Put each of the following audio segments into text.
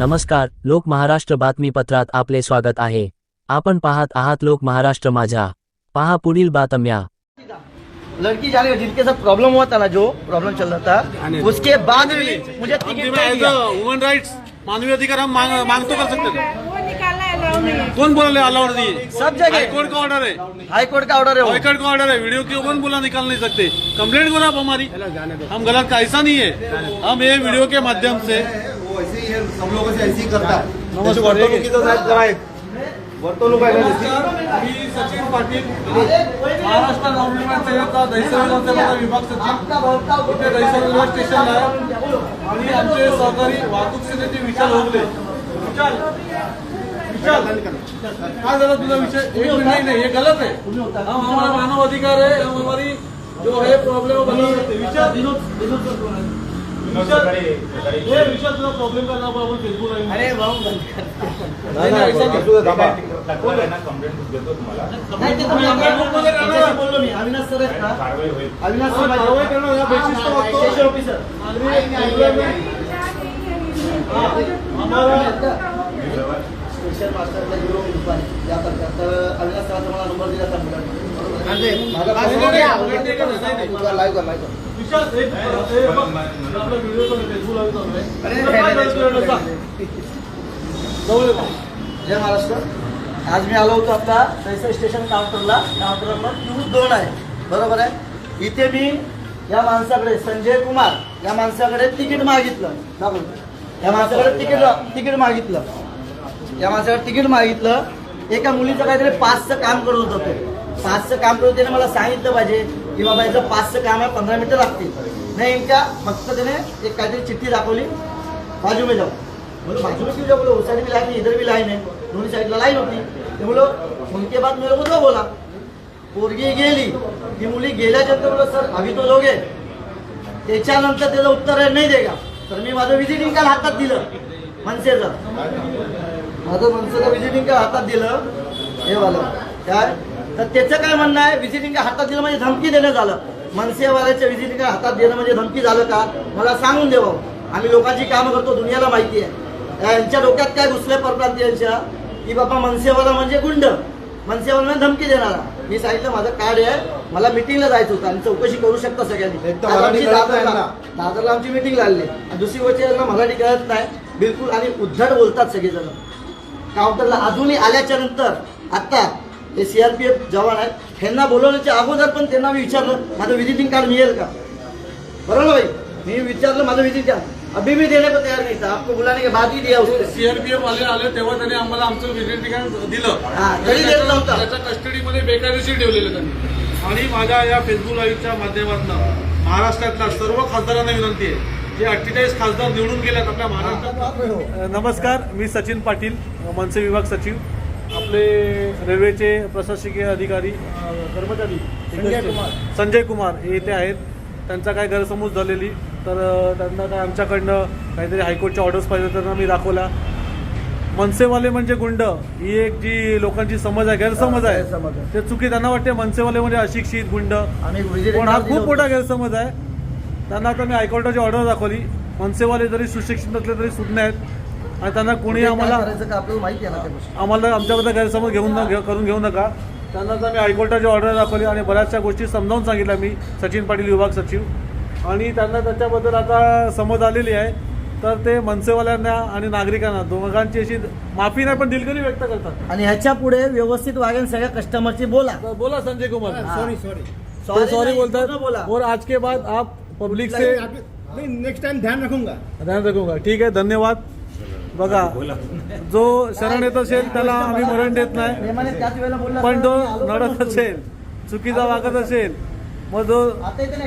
नमस्कार लोक महाराष्ट्र बातमीपत्रात आपले स्वागत आहे. आपण पाहत आहात लोक महाराष्ट्र माझा पहा पुढील बातम्या. लड़की जाने का जिनके साथ प्रॉब्लम हुआ था ना जो प्रॉब्लम चल रहा था उसके बाद भी मुझे टिकट नहीं राइट्स मानवीय अधिकार हम मांग, तो कर सकते थे वो निकालना है है। कौन बोला ले अलाउड नहीं है? सब जगह। हाईकोर्ट का ऑर्डर है। हाई कोर्ट का ऑर्डर है वो। हाईकोर्ट का ऑर्डर है। वीडियो क्यों कौन बोला निकाल नहीं सकते। कंप्लेंट करो आप हमारी। हम गलत का ऐसा नहीं है। हम ये वीडियो के माध्यम से वो ऐसे ही है सब लोगों से ऐसे ही करता है नमस्कार, त्याची वर्तणुकीचं साहेब जरा एक. वर्तणूक आहे ना त्याची. मी सचिन पाटील. महाराष्ट्र गव्हर्नमेंट सेवेचा दहिसर विधानसभेचा विभाग सचिव. इथे दहिसर रेल्वे स्टेशनला आहे. आणि आमचे सहकारी वाहतूक सेनेचे विशाल होगले. विशाल. विशाल. काय झालं तुझा विषय? एक नाही नाही हे गलत है हम हमारा मानव अधिकार है हम हमारी जो है प्रॉब्लम बना सकते विशाल अरे भाऊ अविनाश सर अविनाश सर माझे- कारवाई करणं या बेसिस पर बघतो. स्टेशन ऑफिसर स्टेशन मास्टरला युरोप दुपारी या करतात तर अविनाश सरांचा मला नंबर दिला live कर, live कर. विशाल एक आपला व्हिडिओ पण फेसबुक चालू आहे. जवळ. जय महाराष्ट्र. आज मी आलो होतो आता दहिसर स्टेशन काउंटरला. काउंटर नंबर क्यू दोन आहे. बरोबर आहे? इथे मी या माणसाकडे संजय कुमार या माणसाकडे तिकीट मागितलं. दाखव. या माणसाकडे तिकीट तिकीट मागितलं. या माणसाकडे तिकीट मागितलं. एका मुलीचं काहीतरी पाचचं काम करत होतं तो. पाचचं काम करत त्याने मला सांगितलं पाहिजे. की बाबा याचं पाचचं काम आहे पंधरा मिनिटं लागतील. नाही इनका फक्त त्याने एक काहीतरी चिठ्ठी दाखवली. बाजू में जाऊ बोलो बाजू में क्यों जाओ बोलो उस साइड भी लाइन इधर भी लाइन है. दोन्ही साईडला लाईन होती. ते बोलो उनके बाद मी लोक दो बोला. पोरगी गेली. ती मुली गेल्याच्यानंतर बोलो सर आम्ही तो लोगे त्याच्यानंतर त्याचं उत्तर आहे, नाही देगा. तर मी माझं व्हिजिटिंग कार्ड हातात दिलं. मनसेचं. माझं मनसेचं व्हिजिटिंग कार्ड हातात दिलं. हे वालं. काय तर त्याचं काय म्हणणं आहे? विजिटिंग कार्ड हातात दिलं म्हणजे धमकी देणं झालं. मनसेवाल्याचं विजिटिंग कार्ड हातात देणं म्हणजे धमकी झालं का? मला सांगून देवा आम्ही लोकांची कामं करतो दुनियाला माहिती आहे. यांच्या डोक्यात काय घुसलंय परप्रांतीयांच्या की बाबा मनसेवाला म्हणजे गुंड. मनसेवाला धमकी देणारा. मी सांगितलं माझं कार्ड आहे. मला मिटिंगला जायचं होतं. आणि चौकशी करू शकता सगळ्यांनी. दादरला आमची मिटिंग लागली आणि दुसरी गोष्ट यांना मराठी कळत नाही. बिलकुल आणि उद्धट बोलतात सगळेजण. काउंटरला अजूनही आल्याच्यानंतर आता हे सीआरपीएफ जवान आहेत. ह्यांना बोलवण्याच्या अगोदर पण त्यांना मी विचारलं माझं विजिटिंग कार्ड मिळेल का? बरोबर ना भाई? मी विचारलं माझं विजिटिंग कार्ड अभी भी देने को तयार नहीं. आपको बुलाने के बाद ही दिया उसने. सीआरपीएफ वाले आले तेव्हा त्यांनी आम्हाला आमचं विजिटिंग कार्ड दिलं. हा, तरी देत नव्हता. त्याच्या कस्टडीमध्ये बेकायदेशीर ठेवलेलं त्यांनी. आणि माझ्या या फेसबुक लाईव्हच्या माध्यमातून महाराष्ट्रातल्या सर्व खासदारांना विनंती आहे जे अठ्ठेचाळीस खासदार निवडून गेल्यात आपल्या महाराष्ट्रात. नमस्कार मी सचिन पाटील मनसे विभाग सचिव. आपले रेल्वेचे प्रशासकीय अधिकारी कर्मचारी संजय कुमार. संजय कुमार हे इथे आहेत. त्यांचा काय गैरसमज झालेली तर त्यांना काय आमच्याकडनं काहीतरी हायकोर्टच्या ऑर्डर्स पाहिजे त्यांना मी दाखवला. मनसेवाले म्हणजे गुंड ही एक जी लोकांची समज आहे गैरसमज आहे. ते चुकी त्यांना वाटते मनसेवाले म्हणजे अशिक्षित गुंड. पण हा खूप मोठा. गैरसमज आहे. त्यांना आता मी हायकोर्टाची ऑर्डर दाखवली. मनसेवाले जरी सुशिक्षित नसले तरी सुज्ञ आहेत. आणि त्यांना कोणी आम्हाला करायचं का? आपल्याला माहिती आहे ना त्या गोष्टी. आम्हाला आमच्याबद्दल गैरसमज घेऊन करून घेऊ नका. त्यांना तर मी हायकोर्टाची ऑर्डर दाखवली आणि बऱ्याचशा गोष्टी समजावून सांगितल्या मी सचिन पाटील विभाग सचिव. आणि त्यांना त्याच्याबद्दल आता समज आलेली आहे. तर ते मनसेवाल्यांना आणि नागरिकांना दोघांची अशी माफी नाही पण दिलगिरी व्यक्त करतात. आणि ह्याच्या पुढे व्यवस्थित वागेल सगळ्या कस्टमरची बोला. बोला संजय कुमार. सॉरी ते सॉरी बोलतात. बोला. और आज के बाद आप पब्लिक से नेक्स्ट टाइम ध्यान रखूंगा. ध्यान रखूंगा. ठीक आहे धन्यवाद. बघा जो शरण येत असेल त्याला आम्ही मरण देत नाही. पण आलो नडत असेल चुकीचा वागत असेल मग जो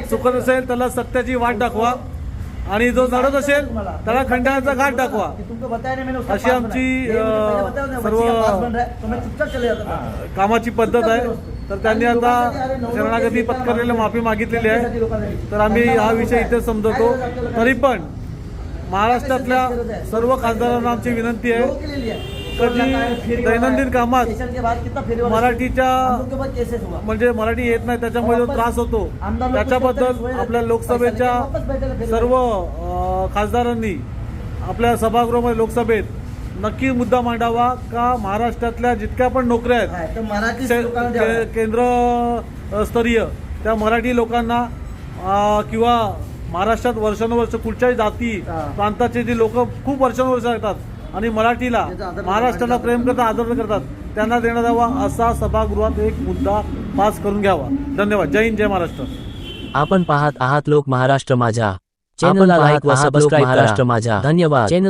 चुकत असेल त्याला सत्याची वाट दाखवा. आणि जो नडत असेल त्याला खंडाळाचा घाट दाखवा. अशी आमची, सर्व- बच्ची का पास बन रहा है, तो मैं चुपचाप चले जाता था कामाची पद्धत आहे. तर त्यांनी आता शरणागती पत्करलेली माफी मागितलेली आहे. तर आम्ही हा विषय इथे समजवतो तरी पण महाराष्ट्रातल्या सर्व खासदारांना आमची विनंती आहे है। कधी दैनंदिन कामात मराठीच्या म्हणजे मराठी येत नाही त्याच्यामुळे जो त्रास होतो त्याच्याबद्दल आपल्या लोकसभेच्या सर्व खासदारांनी आपल्या सभागृहामध्ये लोकसभेत नक्की मुद्दा मांडावा का महाराष्ट्रातल्या जितक्या पण नोकऱ्या आहेत हा. केंद्र स्तरीय त्या मराठी लोकांना किंवा महाराष्ट्रात वर्षानुवर्ष कुठच्याही जाती. प्रांताचे जे लोक खूप वर्षानुवर्ष येतात आणि मराठीला महाराष्ट्राला प्रेम करतात आदर करतात. त्यांना देण्यात यावा असा सभागृहात एक मुद्दा पास करून घ्यावा. धन्यवाद. जय हिंद जय महाराष्ट्र. आपण पाहत आहात लोक महाराष्ट्र माझा चॅनलला लाईक व सबस्क्राईब महाराष्ट्र माझा धन्यवाद. चॅनल